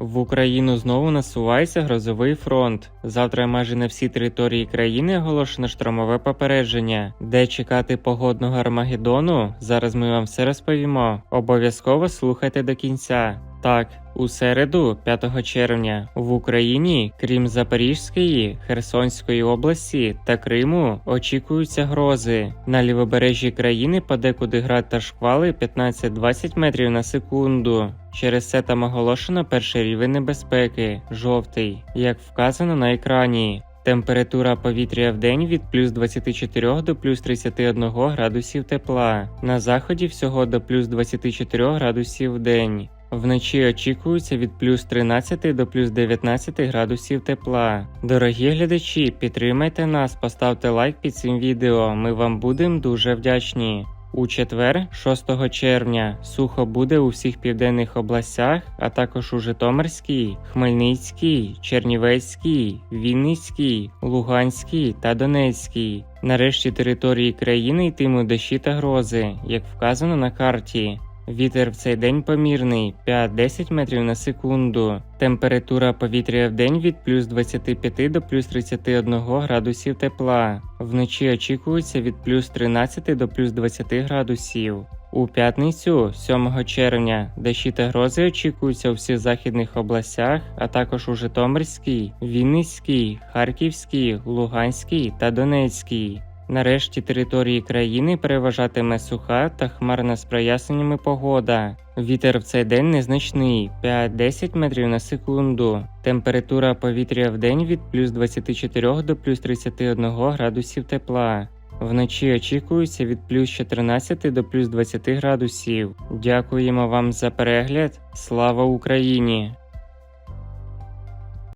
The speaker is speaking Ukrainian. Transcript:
В Україну знову насувається грозовий фронт. Завтра майже на всій території країни оголошено штормове попередження. Де чекати погодного Армагеддону? Зараз ми вам все розповімо. Обов'язково слухайте до кінця. Так, у середу, 5 червня, в Україні, крім Запорізької, Херсонської області та Криму, очікуються грози. На лівобережжі країни подекуди град та шквали 15-20 метрів на секунду. Через це там оголошено перший рівень небезпеки жовтий, як вказано на екрані. Температура повітря в день від плюс 24 до плюс 31 градусів тепла. На заході всього до плюс 24 градусів в день. Вночі очікується від плюс 13 до плюс 19 градусів тепла. Дорогі глядачі, підтримайте нас, поставте лайк під цим відео. Ми вам будемо дуже вдячні. У четвер, 6 червня, сухо буде у всіх південних областях, а також у Житомирській, Хмельницькій, Чернівецькій, Вінницькій, Луганській та Донецькій. Нарешті території країни йтимуть дощі та грози, як вказано на карті. Вітер в цей день помірний 5-10 метрів на секунду. Температура повітря в день від плюс 25 до плюс 31 градусів тепла. Вночі очікується від плюс 13 до плюс 20 градусів. У п'ятницю, 7 червня, дощі та грози очікуються у всіх західних областях, а також у Житомирській, Вінницькій, Харківській, Луганській та Донецькій. Нарешті території країни переважатиме суха та хмарна з проясненнями погода. Вітер в цей день незначний 5-10 метрів на секунду. Температура повітря в день від плюс 24 до плюс 31 градусів тепла. Вночі очікується від плюс 14 до плюс 20 градусів. Дякуємо вам за перегляд. Слава Україні!